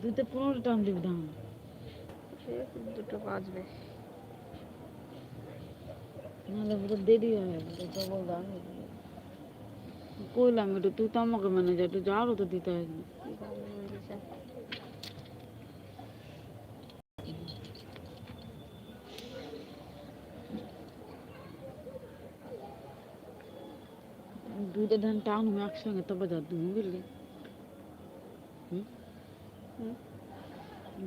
দুইটা পনেরো টান দিবি দাম দুটো বাজবে। নাহলে পুরো দেরি হয় ডবল দাম কইলাম একটু তুই তো আমাকে ম্যানেজার একটু যাওয়ারও তো দিতে হয় দুইটা ধান টাউন একসঙ্গে তবে যা তুমি বুঝলি। হুম।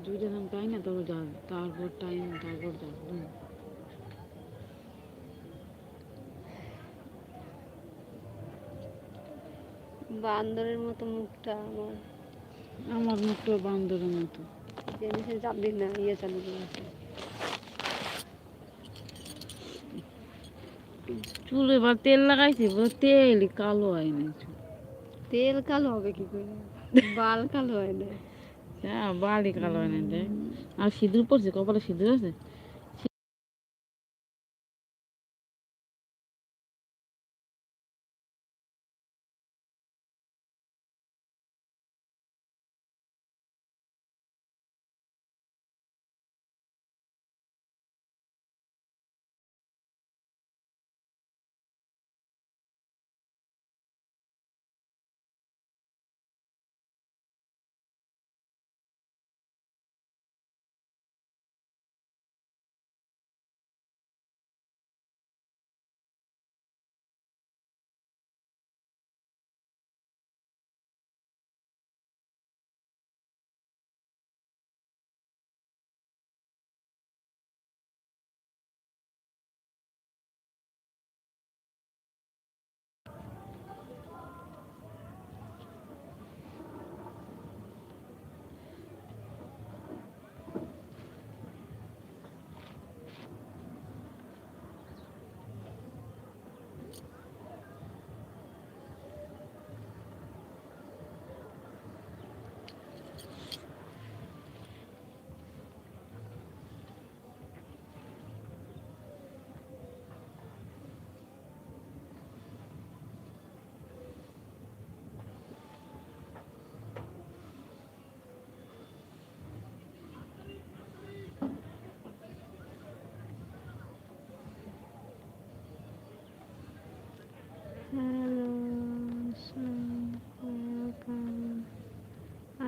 দুইটা ধান পাই না তবে যা তারপর টাইম তারপর যা বান্দরের মতো মুখটা আমার। আমার মুখটা বান্দরের মতো। জিনিসের চাপ না ইয়ে চালু করে চুলে এবার তেল লাগাইছি তেলই কালো হয় না চুল। তেল কালো হবে কি করে? বাল কালো হয় না বাড়ি কালো এনে আর সিঁদুর পড়ছে কপালে সিঁদুর আছে?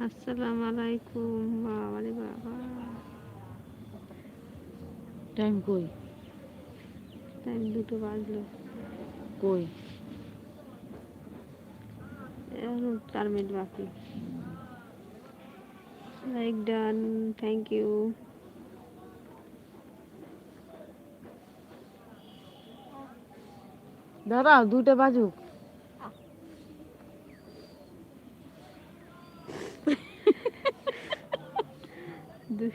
আসসালামু আলাইকুম বাবারে বাবা। টাইম কই? টাইম দুটো বাজলো। কই? এখন চার মিনিট বাকি। লাইক ডান থ্যাংক ইউ দাঁড়াও দুইটা বাজুক দুটো বাজে ও না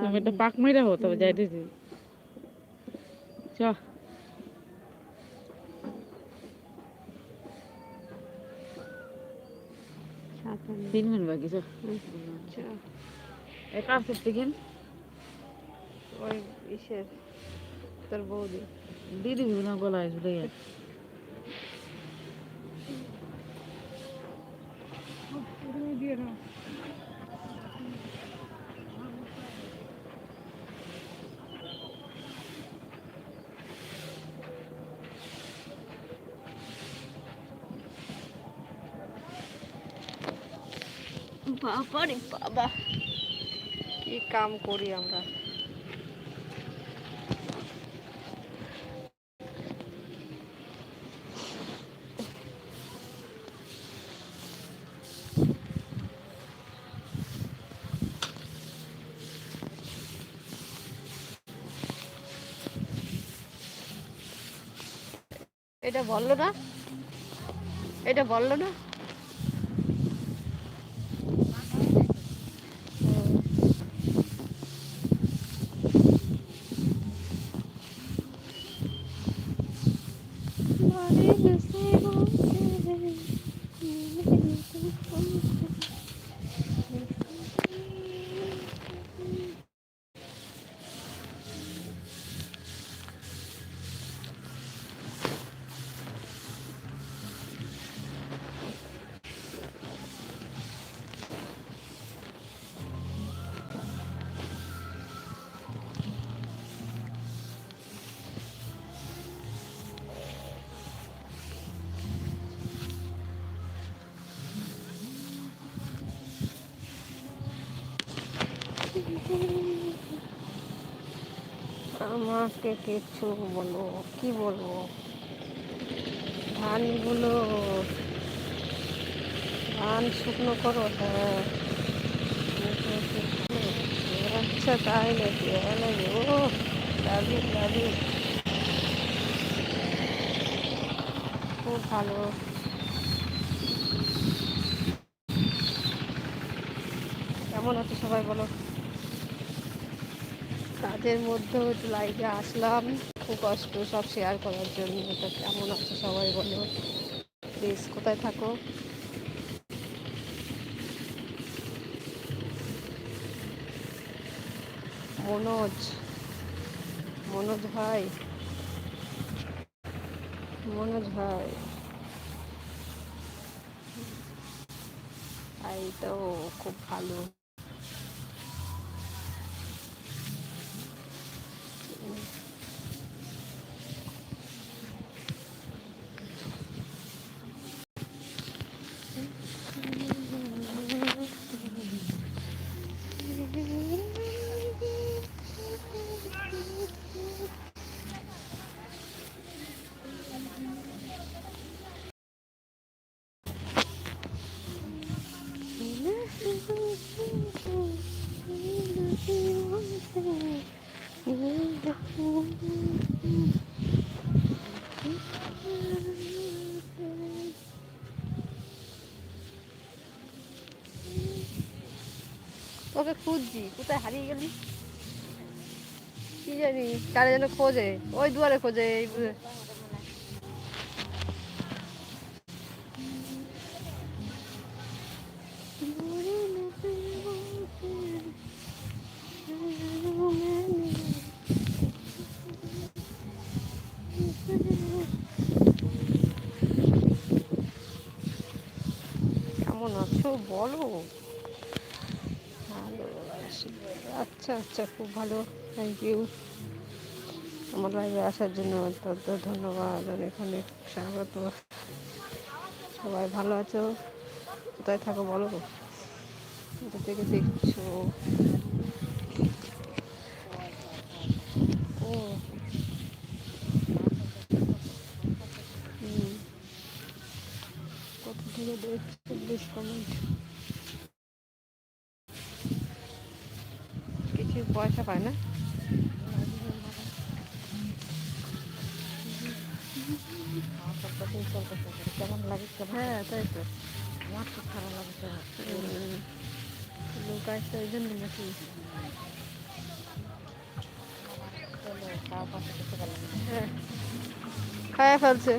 তুমি একটা পাক মেরে হো তবে যাইতেছি চ তিন মিনিট বাকি চ একা আছে থেকে ওই ইসের তোর বৌদি। দিয়ে দিবি না গলায় ঝুলে গেছে। বাবা বাবা। কি কাম করি আমরা? এটা বলল না? এটা বলল না? আমাকে কিছু বলো কি বলব? ধানগুলো ধান শুকনো করো হ্যাঁ আচ্ছা তাই নাকি? নাকি? ও লাভি লাভি খুব ভালো। কেমন আছো সবাই বলো? কাজের মধ্যেও একটু লাইভে আসলাম। খুব কষ্ট সব শেয়ার করার জন্য। তো কেমন আছো সবাই বলো? প্লিজ কোথায় থাকো? মনোজ মনোজ ভাই। মনোজ ভাই। এই তো, খুব ভালো। তোকে খুঁজছি কোথায় হারিয়ে গেলি? কি জানি কারে যেন খোঁজে ওই দুয়ারে খোঁজে এই বলো। ভালো। আচ্ছা আচ্ছা খুব ভালো। থ্যাংক ইউ আমার লাইভে আসার জন্য অত্যন্ত ধন্যবাদ অনেক অনেক স্বাগত। সবাই ভালো আছো? কোথায় থাকো বলো? কোথা থেকে দেখছ? ও কেমন লাগে হ্যাঁ তাই তো। আমার খুব খারাপ লাগছে লোক আসছে ওই জন্য নাকি। খাওয়া হ্যাঁ। ফেলছে।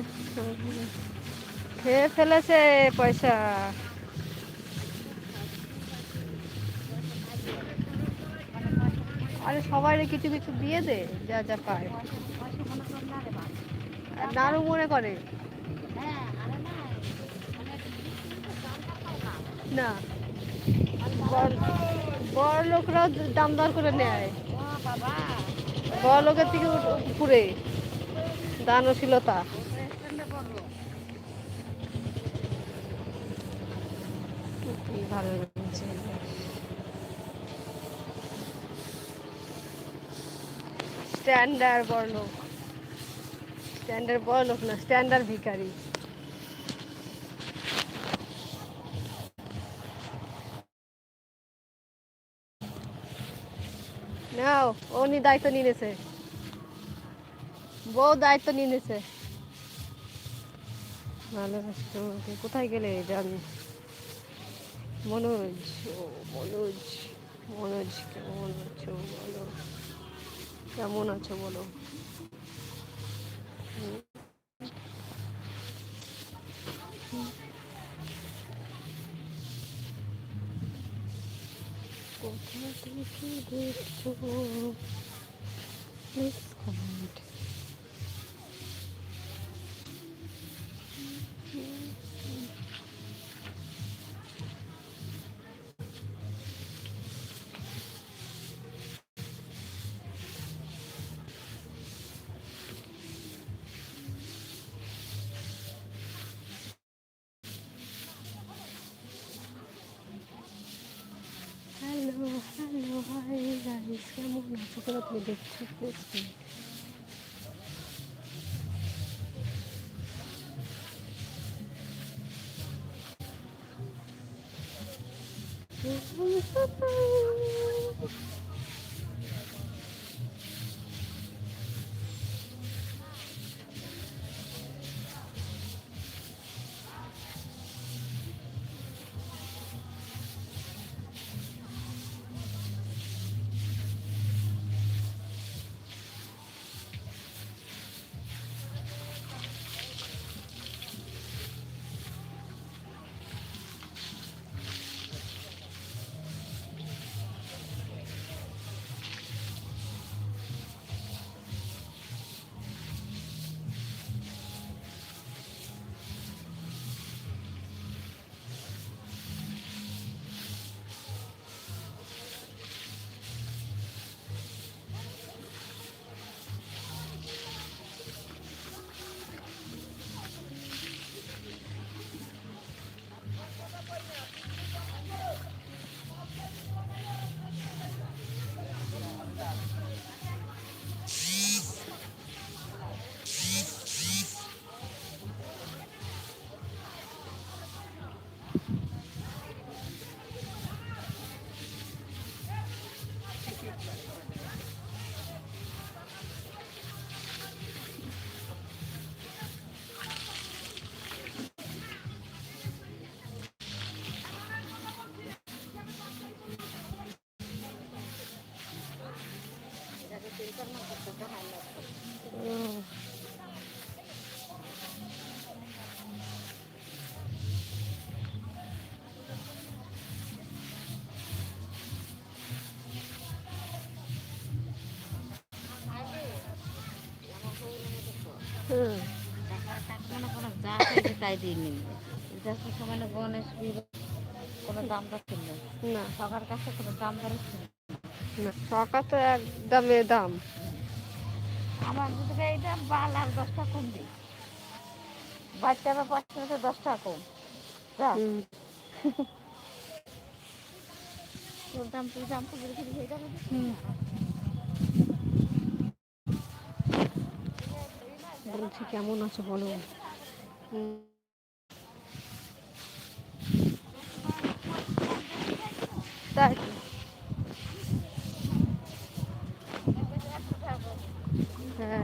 খেয়ে ফেলেছে পয়সা। আরে সবাই কিছু কিছু দিয়ে দে যা যা পায়। নাড়ু মনে করে। না। বড়- লোকরাও দাম দর করে নেয়। বড় লোকের থেকে উপ- উপরে। দানশীলতা। ভালো লাগছে। স্ট্যান্ডার্ড বড় লোক স্ট্যান্ডার্ড বড় লোক না স্ট্যান্ডার্ড ভিখারি। নাও উনি দায়িত্ব নিয়ে নিয়েছে বউ দায়িত্ব নিয়ে নিয়েছে ভালোবাসি কোথায় গেলে জানি। মনোজ, ও মনোজ মনোজ কেমন আছো বলো, কেমন আছো বলো। থেকে দেখছ হ্যালো হ্যালো হাই গাইস কেমন ছোটবেলা থেকে তাই দিয়ে এটা তো সময় গণেশ কোনো দাম ছিল না। সবার কাছে কোনো দাম দর ছিল না। সকা তো একদমে দাম আমার যদি এই দাম বাল আর দশটা কম দিই বাচ্চারা পাঁচটা তো দশটা কম যা হুম তোর দাম তুই দাম তো বলে দিবি এটা বলছি কেমন আছো বলো? হুম। তাই। হ্যাঁ।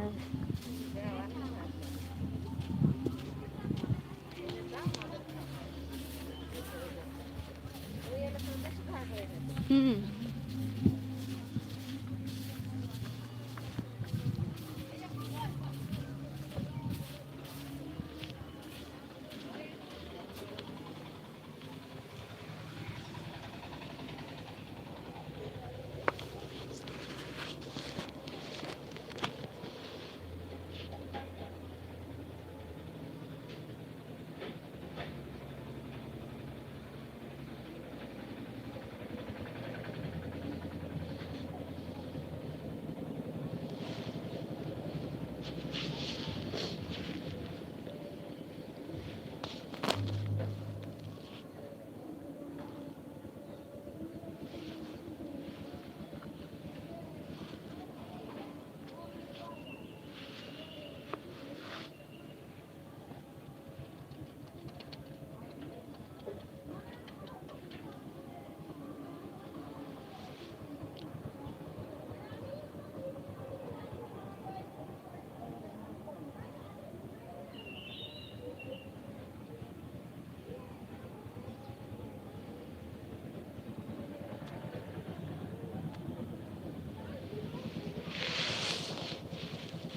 হুম।